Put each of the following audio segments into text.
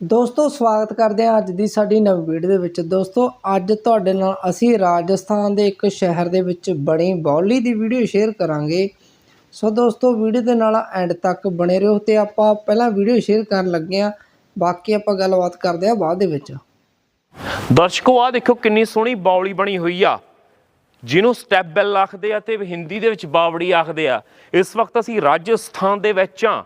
ਦੋਸਤੋ, ਸਵਾਗਤ ਕਰਦੇ ਹਾਂ ਅੱਜ ਦੀ ਸਾਡੀ ਨਵੀਂ ਵੀਡੀਓ ਦੇ ਵਿੱਚ। ਦੋਸਤੋ, ਅੱਜ ਤੁਹਾਡੇ ਨਾਲ ਅਸੀਂ ਰਾਜਸਥਾਨ ਦੇ ਇੱਕ ਸ਼ਹਿਰ ਦੇ ਵਿੱਚ ਬਣੀ ਬੌਲੀ ਦੀ ਵੀਡੀਓ ਸ਼ੇਅਰ ਕਰਾਂਗੇ। ਸੋ ਦੋਸਤੋ ਵੀਡੀਓ ਦੇ ਨਾਲ ਐਂਡ ਤੱਕ ਬਣੇ ਰਹੋ ਤੇ ਆਪਾਂ ਪਹਿਲਾਂ ਵੀਡੀਓ ਸ਼ੇਅਰ ਕਰਨ ਲੱਗੇ ਹਾਂ। ਬਾਕੀ ਆਪਾਂ ਗੱਲਬਾਤ ਕਰਦੇ ਹਾਂ ਬਾਅਦ ਦੇ ਵਿੱਚ। ਦਰਸ਼ਕੋ ਆ ਦੇਖੋ ਕਿੰਨੀ ਸੋਹਣੀ ਬਾਵਲੀ ਬਣੀ ਹੋਈ ਆ। ਜਿਹਨੂੰ ਸਟੈਪ ਬੈਲ ਆਖਦੇ ਆ ਤੇ ਹਿੰਦੀ ਦੇ ਵਿੱਚ ਬਾਵੜੀ ਆਖਦੇ ਆ। ਇਸ ਵਕਤ ਅਸੀਂ ਰਾਜਸਥਾਨ ਦੇ ਵਿੱਚ ਆ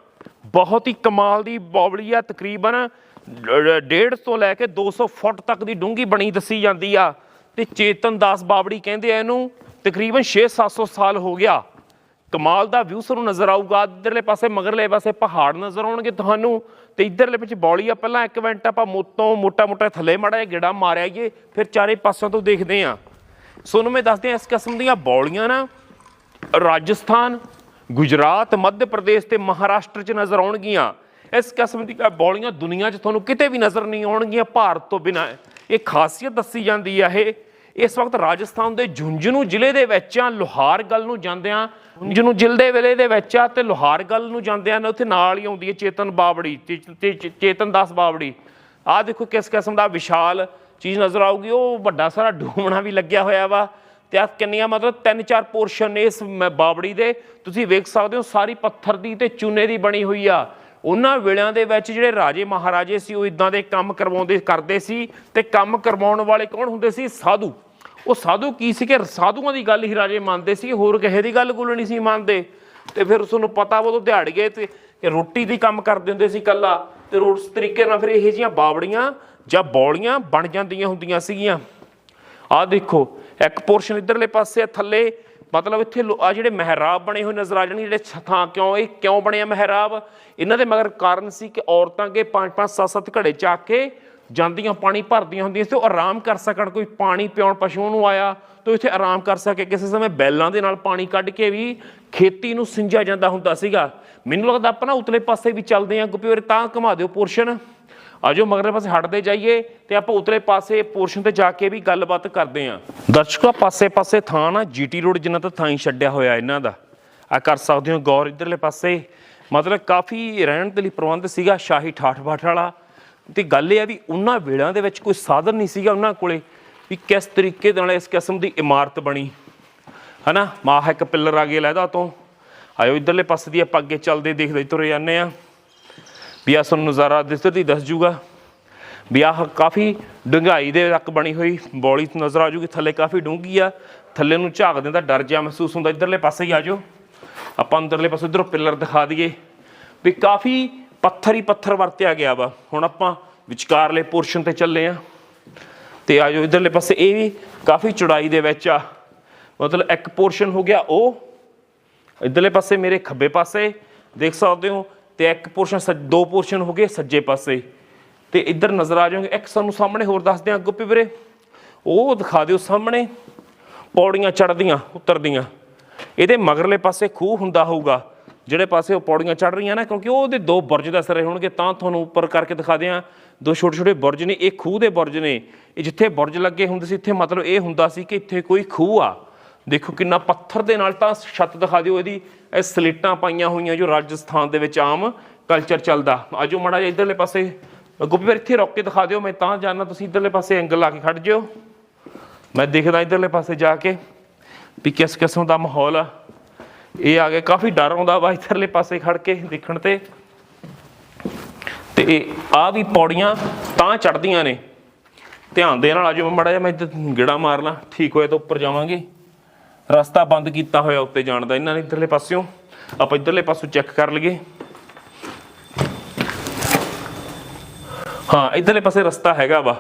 ਬਹੁਤ ਹੀ ਕਮਾਲ ਦੀ ਬਾਵਲੀ ਆ, ਤਕਰੀਬਨ 150 ਤੋਂ ਲੈ ਕੇ 200 ਫੁੱਟ ਤੱਕ ਦੀ ਡੂੰਘੀ ਬਣੀ ਦੱਸੀ ਜਾਂਦੀ ਆ। ਤੇ ਚੇਤਨ ਦਾਸ ਬਾਬੜੀ ਕਹਿੰਦੇ ਆ ਇਹਨੂੰ, ਤਕਰੀਬਨ 6-700 ਸਾਲ ਹੋ ਗਿਆ। ਕਮਾਲ ਦਾ ਵਿਊ ਸਾਨੂੰ ਨਜ਼ਰ ਆਊਗਾ। ਇੱਧਰਲੇ ਪਾਸੇ, ਮਗਰਲੇ ਪਾਸੇ ਪਹਾੜ ਨਜ਼ਰ ਆਉਣਗੇ ਤੁਹਾਨੂੰ। ਤੇ ਇੱਧਰਲੇ ਵਿੱਚ ਬੌਲੀ ਆ, ਪਹਿਲਾਂ ਇੱਕ ਮਿੰਟ ਆਪਾਂ ਮੋਤੋਂ ਮੋਟਾ ਮੋਟਾ ਥੱਲੇ ਮਾੜਾ ਜਿਹਾ ਗੇੜਾ ਮਾਰਿਆਈਏ ਫਿਰ ਚਾਰੇ ਪਾਸਿਆਂ ਤੋਂ ਦੇਖਦੇ ਆ ਸੋਨੂੰ ਮੈਂ ਦੱਸਦੇ ਆ ਇਸ ਕਿਸਮ ਦੀਆਂ ਬੌਲੀਆਂ ਨਾ ਰਾਜਸਥਾਨ, ਗੁਜਰਾਤ, ਮੱਧ ਪ੍ਰਦੇਸ਼ ਤੇ ਮਹਾਰਾਸ਼ਟਰ 'ਚ ਨਜ਼ਰ ਆਉਣਗੀਆਂ। ਇਸ ਕਿਸਮ ਦੀ ਬੌਲੀਆਂ ਦੁਨੀਆ 'ਚ ਤੁਹਾਨੂੰ ਕਿਤੇ ਵੀ ਨਜ਼ਰ ਨਹੀਂ ਆਉਣਗੀਆਂ ਭਾਰਤ ਤੋਂ ਬਿਨਾਂ। ਇਹ ਖਾਸੀਅਤ ਦੱਸੀ ਜਾਂਦੀ ਆ ਇਹ। ਇਸ ਵਕਤ ਰਾਜਸਥਾਨ ਦੇ ਝੁੰਝਨੂ ਜ਼ਿਲ੍ਹੇ ਦੇ ਵਿੱਚ ਆ ਲੋਹਾਰਗਲ ਨੂੰ ਜਾਂਦਿਆਂ ਝੁੰਝਨੂ ਜ਼ਿਲ੍ਹੇ ਦੇ ਵੇਲੇ ਦੇ ਵਿੱਚ ਆ ਤੇ ਲੋਹਾਰਗਲ ਨੂੰ ਜਾਂਦਿਆਂ ਨੇ ਉੱਥੇ ਨਾਲ ਹੀ ਆਉਂਦੀ ਹੈ ਚੇਤਨ ਬਾਬੜੀ ਤੇ- ਤੇ- ਚੇਤਨ ਦਾਸ ਬਾਬੜੀ। ਆਹ ਦੇਖੋ ਕਿਸ ਕਿਸਮ ਦਾ ਵਿਸ਼ਾਲ ਚੀਜ਼ ਨਜ਼ਰ ਆਊਗੀ। ਉਹ ਵੱਡਾ ਸਾਰਾ ਡੂਮਣਾ ਵੀ ਲੱਗਿਆ ਹੋਇਆ ਵਾ ਤੇ ਆ ਕਿੰਨੀਆਂ ਮਤਲਬ ਤਿੰਨ ਚਾਰ ਪੋਰਸ਼ਨ ਨੇ ਇਸ ਮ- ਬਾਵੜੀ ਦੇ। ਤੁਸੀਂ ਵੇਖ ਸਕਦੇ ਹੋ ਸਾਰੀ ਪੱਥਰ ਦੀ ਤੇ ਚੂਨੇ ਦੀ ਬਣੀ ਹੋਈ ਆ। ਉਹਨਾਂ ਵੇਲਿਆਂ ਦੇ ਵਿੱਚ ਜਿਹੜੇ ਰਾਜੇ ਮਹਾਰਾਜੇ ਸੀ, ਉਹ ਇਦਾਂ ਦੇ ਕੰਮ ਕਰਵਾਉਂਦੇ, ਕਰਦੇ ਸੀ ਤੇ ਕੰਮ ਕਰਵਾਉਣ ਵਾਲੇ ਕੌਣ ਹੁੰਦੇ ਸੀ? ਸਾਧੂ। ਉਹ ਸਾਧੂ ਕੀ ਸੀ ਕਿ ਸਾਧੂਆਂ ਦੀ ਗੱਲ ਹੀ ਰਾਜੇ ਮੰਨਦੇ ਸੀ, ਹੋਰ ਕਿਸੇ ਦੀ ਗੱਲ ਗੁੱਲ ਨਹੀਂ ਸੀ ਮੰਨਦੇ। ਤੇ ਫਿਰ ਤੁਹਾਨੂੰ ਪਤਾ ਉਹ ਦਿਹਾੜ ਗਏ ਤੇ ਕਿ ਰੋਟੀ ਦੀ ਕੰਮ ਕਰਦੇ ਹੁੰਦੇ ਸੀ ਕੱਲਾ ਤੇ ਉਸ ਤਰੀਕੇ ਨਾਲ ਫਿਰ ਇਹੋ ਜਿਹੀਆਂ ਬਾਵੜੀਆਂ ਜਾਂ ਬੌਲੀਆਂ ਬਣ ਜਾਂਦੀਆਂ ਹੁੰਦੀਆਂ ਸੀਗੀਆਂ। ਆਹ ਦੇਖੋ, ਇੱਕ ਪੋਰਸ਼ਨ ਇਧਰਲੇ ਪਾਸੇ ਆ, ਥੱਲੇ ਮਤਲਬ ਇੱਥੇ ਆ ਜਿਹੜੇ ਮਹਿਰਾਬ ਬਣੇ ਹੋਏ ਨਜ਼ਰ ਆ ਜਾਣਗੇ, ਜਿਹੜੇ ਛੱਤਾਂ ਕਿਉਂ, ਇਹ ਕਿਉਂ ਬਣੇ ਆ ਮਹਿਰਾਬ? ਇਹਨਾਂ ਦੇ ਮਗਰ ਕਾਰਨ ਸੀ ਕਿ ਔਰਤਾਂ ਅੱਗੇ 5-5 7-7 ਘੜੇ ਚੱਕ ਕੇ ਜਾਂਦੀਆਂ ਪਾਣੀ ਭਰਦੀਆਂ ਹੁੰਦੀਆਂ ਸੀ ਉਹ ਆਰਾਮ ਕਰ ਸਕਣ। ਕੋਈ ਪਾਣੀ ਪਿਉਣ ਪਸ਼ੂਆਂ ਨੂੰ ਆਇਆ ਤਾਂ ਇੱਥੇ ਆਰਾਮ ਕਰ ਸਕੇ। ਕਿਸੇ ਸਮੇਂ ਬੈਲਾਂ ਦੇ ਨਾਲ ਪਾਣੀ ਕੱਢ ਕੇ ਵੀ ਖੇਤੀ ਨੂੰ ਸਿੰਜਿਆ ਜਾਂਦਾ ਹੁੰਦਾ ਸੀਗਾ। ਮੈਨੂੰ ਲੱਗਦਾ ਆਪਾਂ ਨਾ ਉਤਲੇ ਪਾਸੇ ਵੀ ਚੱਲਦੇ ਆਂ। ਗੁਪੀਵਰ ਤਾਂ ਘੁਮਾ ਦਿਓ ਪੋਰਸ਼ਨ। ਆਜੋ ਮਗਰਲੇ ਪਾਸੇ ਹਟਦੇ ਜਾਈਏ ਤੇ ਆਪਾਂ ਉਤਲੇ ਪਾਸੇ ਪੋਰਸ਼ਨ ਤੇ ਜਾ ਕੇ ਵੀ ਗੱਲਬਾਤ ਕਰਦੇ ਆਂ ਦਰਸ਼ਕੋ ਪਾਸੇ ਪਾਸੇ ਥਾਂ ਨਾ ਜੀਟੀ ਰੋਡ ਜਿੰਨਾ ਤਾਂ ਥਾਂ ਹੀ ਛੱਡਿਆ ਹੋਇਆ ਇਹਨਾਂ ਦਾ। ਆ ਕਰ ਸਕਦੇ ਹੋ ਗੌਰ ਇਧਰਲੇ ਪਾਸੇ। ਮਤਲਬ ਕਾਫੀ ਰਹਿਣ ਦੇ ਲਈ ਪ੍ਰਬੰਧ ਸੀਗਾ ਸ਼ਾਹੀ ਠਾਠ ਬਾਠ ਵਾਲਾ। ਤੇ ਗੱਲ ਇਹ ਆ ਵੀ ਉਹਨਾਂ ਵੇਲਿਆਂ ਦੇ ਵਿੱਚ ਕੋਈ ਸਾਧਨ ਨਹੀਂ ਸੀਗਾ ਉਹਨਾਂ ਕੋਲੇ ਵੀ ਕਿਸ ਤਰੀਕੇ ਦੇ ਨਾਲ ਇਸ ਕਿਸਮ ਦੀ ਇਮਾਰਤ ਬਣੀ। ਹਨਾ? ਮਾਹ ਇੱਕ ਪਿੱਲਰ ਆ ਗਿਆ ਲੈਦਾ ਤੋਂ ਆਇਓ ਇਧਰਲੇ ਪਾਸੇ ਦੀ ਆਪਾਂ ਅੱਗੇ ਚੱਲਦੇ ਦੇਖਦੇ ਤੁਰੇ ਜਾਂਦੇ ਆ ਵੀ ਆਹ ਤੁਹਾਨੂੰ ਨਜ਼ਾਰਾ ਦਿਸਦੀ ਦੱਸ ਜੂਗਾ। ਵੀ ਆਹ ਕਾਫੀ ਡੂੰਘਾਈ ਦੇ ਤੱਕ ਬਣੀ ਹੋਈ, ਬੌਲੀ ਨਜ਼ਰ ਆ ਜੂਗੀ, ਥੱਲੇ ਕਾਫੀ ਡੂੰਘੀ ਆ। ਥੱਲੇ ਨੂੰ ਝਾਕਦੇ ਤਾਂ ਡਰ ਜਿਹਾ ਮਹਿਸੂਸ ਹੁੰਦਾ, ਇਧਰਲੇ ਪਾਸੇ ਹੀ ਆ ਜਾਓ। ਆਪਾਂ ਅੰਦਰਲੇ ਪਾਸੇ ਇਧਰੋਂ ਪਿੱਲਰ ਦਿਖਾ ਦਈਏ ਵੀ ਕਾਫੀ ਪੱਥਰ ਹੀ ਪੱਥਰ ਵਰਤਿਆ ਗਿਆ ਵਾ। ਹੁਣ ਆਪਾਂ ਵਿਚਕਾਰਲੇ ਪੋਰਸ਼ਨ ਤੇ ਚੱਲੇ ਆ। ਤੇ ਆਜੋ ਇਧਰਲੇ ਪਾਸੇ, ਇਹ ਵੀ ਕਾਫੀ ਚੌੜਾਈ ਦੇ ਵਿੱਚ ਆ। ਮਤਲਬ ਇੱਕ ਪੋਰਸ਼ਨ ਹੋ ਗਿਆ ਉਹ। ਇਧਰਲੇ ਪਾਸੇ ਮੇਰੇ ਖੱਬੇ ਪਾਸੇ, ਦੇਖ ਸਕਦੇ ਹੋ ਤੇ ਇੱਕ ਪੋਰਸ਼ਨ ਦੋ ਪੋਰਸ਼ਨ ਹੋ ਗਏ ਸੱਜੇ ਪਾਸੇ। ਤੇ ਇੱਧਰ ਨਜ਼ਰ ਆ ਜਾਓਗੇ, ਇੱਕ ਸਾਨੂੰ ਸਾਹਮਣੇ ਹੋਰ ਦੱਸਦੇ ਆ ਗੁੱਪੀ ਵੀਰੇ। ਉਹ ਦਿਖਾ ਦਿਓ ਸਾਹਮਣੇ, ਪੌੜੀਆਂ ਚੜਦੀਆਂ ਉਤਰਦੀਆਂ। ਇਹਦੇ ਮਗਰਲੇ ਪਾਸੇ ਖੂਹ ਹੁੰਦਾ ਹੋਊਗਾ, ਜਿਹੜੇ ਪਾਸੇ ਉਹ ਪੌੜੀਆਂ ਚੜ ਰਹੀਆਂ ਨਾ, ਕਿਉਂਕਿ ਉਹਦੇ ਦੋ ਬੁਰਜ ਦੱਸ ਰਹੇ ਹੋਣਗੇ, ਤਾਂ ਤੁਹਾਨੂੰ ਉੱਪਰ ਕਰਕੇ ਦਿਖਾ ਦਿਆਂ, ਦੋ ਛੋਟੇ ਛੋਟੇ ਬੁਰਜ ਨੇ, ਇਹ ਖੂਹ ਦੇ ਬੁਰਜ ਨੇ। ਇਹ ਜਿੱਥੇ ਬੁਰਜ ਲੱਗੇ ਹੁੰਦੇ ਸੀ, ਇੱਥੇ ਮਤਲਬ ਇਹ ਹੁੰਦਾ ਸੀ ਕਿ ਇੱਥੇ ਕੋਈ ਖੂਹ ਆ। ਦੇਖੋ ਕਿੰਨਾ ਪੱਥਰ ਦੇ ਨਾਲ ਤਾਂ ਛੱਤ ਦਿਖਾ ਦਿਓ ਇਹਦੀ। ਇਹ ਸਲੇਟਾਂ ਪਾਈਆਂ ਹੋਈਆਂ ਜੋ ਰਾਜਸਥਾਨ ਦੇ ਵਿੱਚ ਆਮ ਕਲਚਰ ਚੱਲਦਾ। ਆਜੋ ਮਾੜਾ ਜਿਹਾ ਇਧਰਲੇ ਪਾਸੇ। ਗੁੱਪੀ ਫਿਰ ਇੱਥੇ ਰੋਕ ਕੇ ਦਿਖਾ ਦਿਓ, ਮੈਂ ਤਾਂ ਜਾਣਾ, ਤੁਸੀਂ ਇਧਰਲੇ ਪਾਸੇ ਐਂਗਲ ਲਾ ਕੇ ਖੜ ਜਿਓ। ਮੈਂ ਦੇਖਦਾ ਇਧਰਲੇ ਪਾਸੇ ਜਾ ਕੇ ਵੀ ਕਿਸ ਕਿਸਮ ਦਾ ਮਾਹੌਲ ਆ। ਇਹ ਆ ਗਿਆ ਕਾਫੀ ਡਰ ਆਉਂਦਾ ਵਾ ਇਧਰਲੇ ਪਾਸੇ ਖੜ ਕੇ ਦੇਖਣ ਤੇ। ਤੇ ਇਹ ਆ ਵੀ ਪੌੜੀਆਂ ਤਾਂ ਚੜਦੀਆਂ ਨੇ। ਧਿਆਨ ਦੇ ਨਾਲ ਆਜੋ ਮਾੜਾ ਜਿਹਾ ਮੈਂ ਇੱਧਰ ਗੇੜਾ ਮਾਰ ਲਾਂ। ਠੀਕ ਹੋਏ ਤਾਂ ਉੱਪਰ ਜਾਵਾਂਗੇ। ਰਸਤਾ ਬੰਦ ਕੀਤਾ ਹੋਇਆ ਉੱਤੇ ਜਾਣ ਦਾ। ਇਹਨਾਂ ਨੇ ਇਧਰਲੇ ਪਾਸਿਓਂ, ਆਪਾਂ ਇਧਰਲੇ ਪਾਸੋਂ ਚੈੱਕ ਕਰ ਲਈਏ। ਹਾਂ, ਇਧਰਲੇ ਪਾਸੇ ਰਸਤਾ ਹੈਗਾ ਵਾ।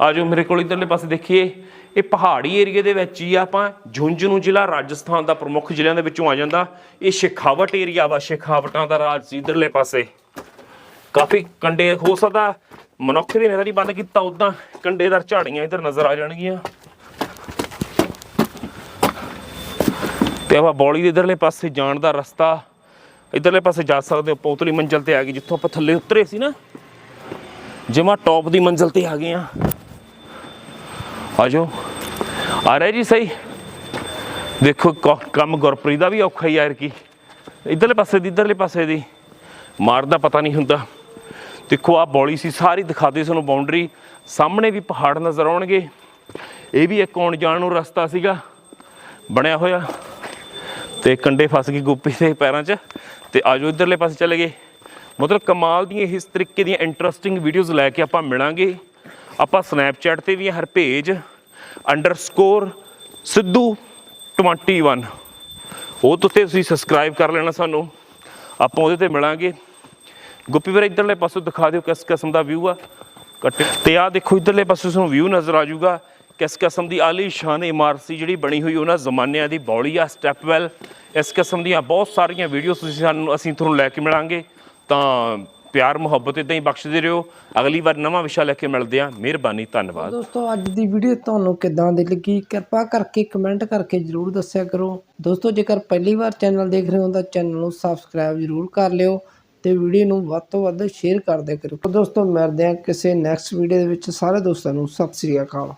ਆਜੋ ਮੇਰੇ ਕੋਲ ਇਧਰਲੇ ਪਾਸੇ ਦੇਖੀਏ। ਇਹ ਪਹਾੜੀ ਏਰੀਏ ਦੇ ਵਿੱਚ ਹੀ ਆਪਾਂ ਝੁੰਝਨੂ ਜ਼ਿਲ੍ਹਾ ਰਾਜਸਥਾਨ ਦਾ ਪ੍ਰਮੁੱਖ ਜ਼ਿਲ੍ਹਿਆਂ ਦੇ ਵਿੱਚੋਂ ਆ ਜਾਂਦਾ। ਇਹ ਸ਼ੇਖਾਵਟ ਏਰੀਆ ਵਾ, ਸ਼ੇਖਾਵਟਾਂ ਦਾ ਰਾਜ ਸੀ ਇਧਰਲੇ ਪਾਸੇ। ਕਾਫੀ ਕੰਡੇ ਹੋ ਸਕਦਾ ਮਨੁੱਖ ਨੇ ਤਾਂ ਨਹੀਂ ਬੰਦ ਕੀਤਾ ਉਦਾਂ ਕੰਡੇਦਾਰ ਝਾੜੀਆਂ ਇਧਰ ਨਜ਼ਰ ਆ ਜਾਣਗੀਆਂ। ਤੇ ਆਪਾਂ ਬੌਲੀ ਦੇ ਇਧਰਲੇ ਪਾਸੇ ਜਾਣ ਦਾ ਰਸਤਾ, ਇਧਰਲੇ ਪਾਸੇ ਜਾ ਸਕਦੇ ਹੋ, ਪੌਤਲੀ ਮੰਜ਼ਲ ਤੇ ਆ ਗਈ, ਜਿੱਥੋਂ ਆਪਾਂ ਥੱਲੇ ਉਤਰੇ ਸੀ ਨਾ। ਜਿਵੇਂ ਟੌਪ ਦੀ ਮੰਜ਼ਲ ਤੇ ਆ ਗਏ ਆ ਆਜੋ ਆ ਰਹੇ ਜੀ ਸਹੀ। ਦੇਖੋ ਕੰਮ ਗੁਰਪ੍ਰੀਤ ਦਾ ਵੀ ਔਖਾ ਹੀ ਯਾਰ ਕੀ। ਇਧਰਲੇ ਪਾਸੇ ਦੀ, ਇਧਰਲੇ ਪਾਸੇ ਦੀ। ਮਾਰਦਾ ਪਤਾ ਨਹੀਂ ਹੁੰਦਾ। ਦੇਖੋ ਆ ਬੌਲੀ ਸੀ, ਸਾਰੀ ਦਿਖਾਦੇ ਸਾਨੂੰ ਬਾਉਂਡਰੀ ਸਾਹਮਣੇ ਵੀ ਪਹਾੜ ਨਜ਼ਰ ਆਉਣਗੇ। ਇਹ ਵੀ ਇੱਕ ਆਉਣ ਜਾਣ ਨੂੰ ਰਸਤਾ ਸੀਗਾ। ਬਣਿਆ ਹੋਇਆ। ਤੇ ਕੰਡੇ ਫਸ ਗਏ ਗੋਪੀ ਦੇ ਪੈਰਾਂ 'ਚ ਤੇ ਆਜੋ ਇਧਰਲੇ ਪਾਸੇ ਚਲੇ ਗਏ। ਮਤਲਬ ਕਮਾਲ ਦੀਆਂ ਇਸ ਤਰੀਕੇ ਦੀਆਂ ਇੰਟਰਸਟਿੰਗ ਵੀਡੀਓਜ਼ ਲੈ ਕੇ ਆਪਾਂ ਮਿਲਾਂਗੇ। ਆਪਾਂ ਸਨੈਪਚੈਟ ਤੇ ਵੀ ਹਰ ਪੇਜ ਅੰਡਰਸਕੋਰ ਸਿੱਧੂ 21 ਉਹ ਤੋਂ ਤੁਸੀਂ ਸਬਸਕ੍ਰਾਈਬ ਕਰ ਲੈਣਾ ਸਾਨੂੰ। ਆਪਾਂ ਉਹਦੇ ਤੇ ਮਿਲਾਂਗੇ। ਗੁੱਪੀ ਵੀਰ, ਇਧਰਲੇ ਪਾਸੋਂ ਦਿਖਾ ਦਿਓ ਕਿਸ ਕਿਸਮ ਦਾ ਵਿਊ ਆ। ਕੱਟੇ ਤੇ ਆ ਦੇਖੋ, ਇਧਰਲੇ ਪਾਸੇ ਤੁਹਾਨੂੰ ਵਿਊ ਨਜ਼ਰ ਆ ਜਾਊਗਾ। ਕਿਸ ਕਿਸਮ ਦੀ ਆਲੀ ਇਮਾਰਤ ਸੀ ਜਿਹੜੀ ਬਣੀ ਹੋਈ ਉਹਨਾਂ ਜ਼ਮਾਨਿਆਂ ਦੀ ਬੌਲੀ ਆ ਸਟੈਪਵੈਲ ਇਸ ਕਿਸਮ ਦੀਆਂ ਬਹੁਤ ਸਾਰੀਆਂ ਵੀਡੀਓਜ਼ ਤੁਸੀਂ ਸਾਨੂੰ, ਅਸੀਂ ਤੁਹਾਨੂੰ ਲੈ ਕੇ ਮਿਲਾਂਗੇ। ਤਾਂ ਪਿਆਰ, ਮੁਹੱਬਤ ਇਦਾਂ ਹੀ ਬਖਸ਼ਦੇ ਰਹੋ। ਅਗਲੀ ਵਾਰ ਨਵਾਂ ਵਿਸ਼ਾ ਲੈ ਕੇ ਮਿਲਦੇ ਆ ਮਿਹਰਬਾਨੀ, ਧੰਨਵਾਦ। ਦੋਸਤੋ, ਅੱਜ ਦੀ ਵੀਡੀਓ ਤੁਹਾਨੂੰ ਕਿੱਦਾਂ ਦੀ ਲੱਗੀ? ਕਿਰਪਾ ਕਰਕੇ ਕਮੈਂਟ ਕਰਕੇ ਜਰੂਰ ਦੱਸਿਆ ਕਰੋ। ਦੋਸਤੋ, ਜੇਕਰ ਪਹਿਲੀ ਵਾਰ ਚੈਨਲ ਦੇਖ ਰਹੇ ਹੋ, ਤਾਂ ਚੈਨਲ ਨੂੰ ਸਬਸਕ੍ਰਾਈਬ ਜਰੂਰ ਕਰ ਲਿਓ ਤੇ ਵੀਡੀਓ ਨੂੰ ਵੱਧ ਤੋਂ ਵੱਧ ਸ਼ੇਅਰ ਕਰ ਕਰੋ। ਦੋਸਤੋ, ਮਿਲਦੇ ਹਾਂ ਕਿਸੇ ਨੈਕਸਟ ਵੀਡੀਓ ਦੇ ਵਿੱਚ। ਸਾਰੇ ਦੋਸਤਾਂ ਨੂੰ ਸਤਿ ਸ੍ਰੀ ਅਕਾਲ।